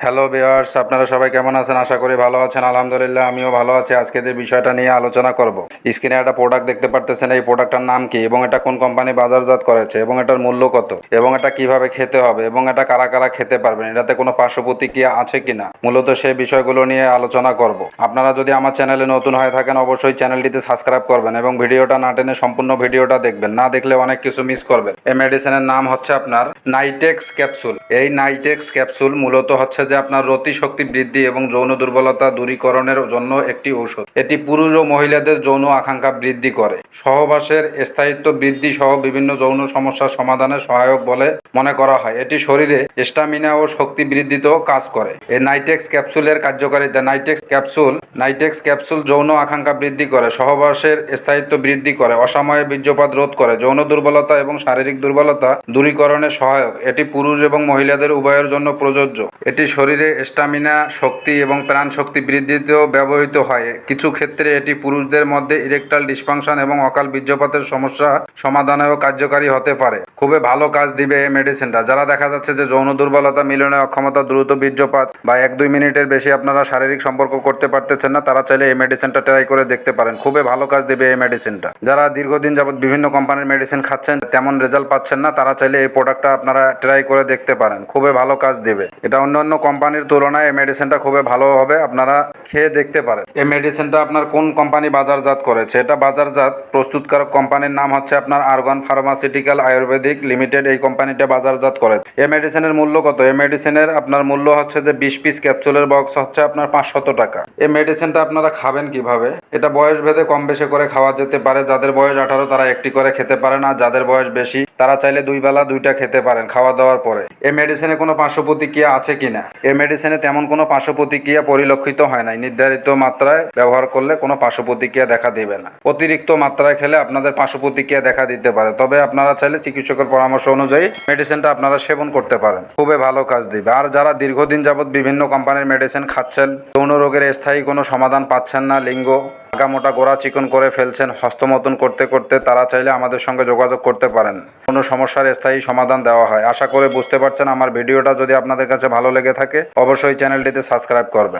Hello বিয়ার্স আপনারা সবাই কেমন আছেন? আশা করি ভালো আছেন। আলহামদুলিল্লাহ, আমিও ভালো আছি। আজকে যে বিষয়টা নিয়ে আলোচনা করব, স্ক্রিনে একটা প্রোডাক্ট দেখতে পারতেছেন। এই প্রোডাক্টটার নাম কি? এবং এটা কোন কোম্পানি বাজারজাত করেছে? এবং এটার মূল্য কত? এবং এটা কীভাবে খেতে হবে? এবং এটা কারা কারা খেতে পারবেন? এটাতে কোনো পার্শ্ব প্রতিক্রিয়া আছে কিনা? মূলত সেই বিষয়গুলো নিয়ে আলোচনা করব। আপনারা যদি আমার চ্যানেলে নতুন হয়ে থাকেন, অবশ্যই চ্যানেলটিতে সাবস্ক্রাইব করবেন এবং ভিডিওটা না টেনে সম্পূর্ণ ভিডিওটা দেখবেন। না দেখলে অনেক কিছু মিস করবেন। এই মেডিসিনের নাম হচ্ছে আপনার নাইটেক্স ক্যাপসুল এই নাইটেক্স ক্যাপসুল মূলত হচ্ছে যে আপনার রতি শক্তি বৃদ্ধি এবং যৌন দুর্বলতা দূরীকরণের জন্য একটি ঔষধ। এটি পুরুষ ও মহিলাদের যৌন আকাঙ্ক্ষা বৃদ্ধি করে। সহবাসের স্থায়িত্ব বৃদ্ধি সহ বিভিন্ন যৌন সমস্যার সমাধানে সহায়ক বলে মনে করা হয়। এটি শরীরে স্টামিনা ও শক্তি বৃদ্ধিতেও কাজ করে। এই নাইটেক্স ক্যাপসুলের কার্যকারিতা। নাইটেক্স ক্যাপসুল নাইটেক্স ক্যাপসুল যৌন আকাঙ্ক্ষা বৃদ্ধি করে, সহবাসের স্থায়িত্ব বৃদ্ধি করে অসময়ে বীর্যপাত রোধ করে, যৌন দুর্বলতা এবং শারীরিক দুর্বলতা দূরীকরণে সহায়ক। এটি পুরুষ এবং মহিলাদের উভয়ের জন্য প্রযোজ্য। এটি শরীরে স্টামিনা শক্তি এবং প্রাণ শক্তি বৃদ্ধিতেও ব্যবহৃত হয়। কিছু ক্ষেত্রে এটি পুরুষদের মধ্যে ইরেকটাল ডিসফাংশন এবং অকাল বীর্যপাতের সমস্যা সমাধানেও কার্যকারী হতে পারে। খুবই ভালো কাজ দিবে এই মেডিসিনটা যারা দেখা যাচ্ছে যে যৌন দুর্বলতা, মিলনে অক্ষমতা, দ্রুত বীর্যপাত বা এক দুই মিনিটের বেশি আপনারা শারীরিক সম্পর্ক করতে পারতেছেন না, তারা চাইলে এই মেডিসিনটা ট্রাই করে দেখতে পারেন। খুবই ভালো কাজ দেবে এই মেডিসিনটা যারা দীর্ঘদিন যাবত বিভিন্ন কোম্পানির মেডিসিন খাচ্ছেন, তেমন রেজাল্ট পাচ্ছেন না, তারা চাইলে এই প্রোডাক্টটা আপনারা ট্রাই করে দেখতে পারেন। খুবই ভালো কাজ দেবে। এটা অন্যান্য কোম্পানির তুলনায় এই মেডিসিনটা খুবই ভালো হবে, আপনারা খেয়ে দেখতে পারেন। এই মেডিসিনটা আপনার কোন কোম্পানি বাজারজাত করেছে? এটা বাজারজাত প্রস্তুতকারক কোম্পানির নাম হচ্ছে আপনার আরগন ফার্মাসিউটিক্যাল আয়ুর্বেদিক লিমিটেড এই কোম্পানিটা বাজারজাত করে এই মেডিসিনের মূল্য কত? এই মেডিসিনের আপনার মূল্য হচ্ছে যে বিশ পিস ক্যাপসুলের বক্স হচ্ছে আপনার পাঁচশত টাকা। এই মেডিসিনটা আপনারা খাবেন কীভাবে? এটা বয়স ভেদে কম বেশি করে খাওয়া যেতে পারে। যাদের বয়স আঠারো, তারা একটি করে খেতে পারেন আর যাদের বয়স বেশি, তারা চাইলে দুই বেলা দুইটা খেতে পারেন খাওয়া দাওয়ার পরে। এই মেডিসিনে কোনো পার্শ্ব প্রতিক্রিয়া আছে কিনা? এই মেডিসিনে তেমন কোনো পার্শ্ব প্রতিক্রিয়া পরিলক্ষিত হয় নাই। নির্ধারিত মাত্রায় ব্যবহার করলে কোনো পার্শ্ব প্রতিক্রিয়া দেখা দেবে না। অতিরিক্ত মাত্রায় খেলে আপনাদের পার্শ্ব প্রতিক্রিয়া দেখা দিতে পারে। তবে আপনারা চাইলে চিকিৎসকের পরামর্শ অনুযায়ী মেডিসিনটা আপনারা সেবন করতে পারেন। খুবই ভালো কাজ দিবে। আর যারা দীর্ঘদিন যাবৎ বিভিন্ন কোম্পানির মেডিসিন খাচ্ছেন, যৌন রোগের স্থায়ী কোনো সমাধান পাচ্ছেন না লিঙ্গ মোটা গোড়া চিকন করে ফেলছেন হস্তমতন করতে করতে তারা চাইলে আমাদের সঙ্গে যোগাযোগ করতে পারেন। কোনো সমস্যার স্থায়ী সমাধান দেওয়া হয়। আশা করে বুঝতে পারছেন আমার ভিডিওটা যদি আপনাদের কাছে ভালো লেগে থাকে, অবশ্যই চ্যানেলটিতে সাবস্ক্রাইব করবেন।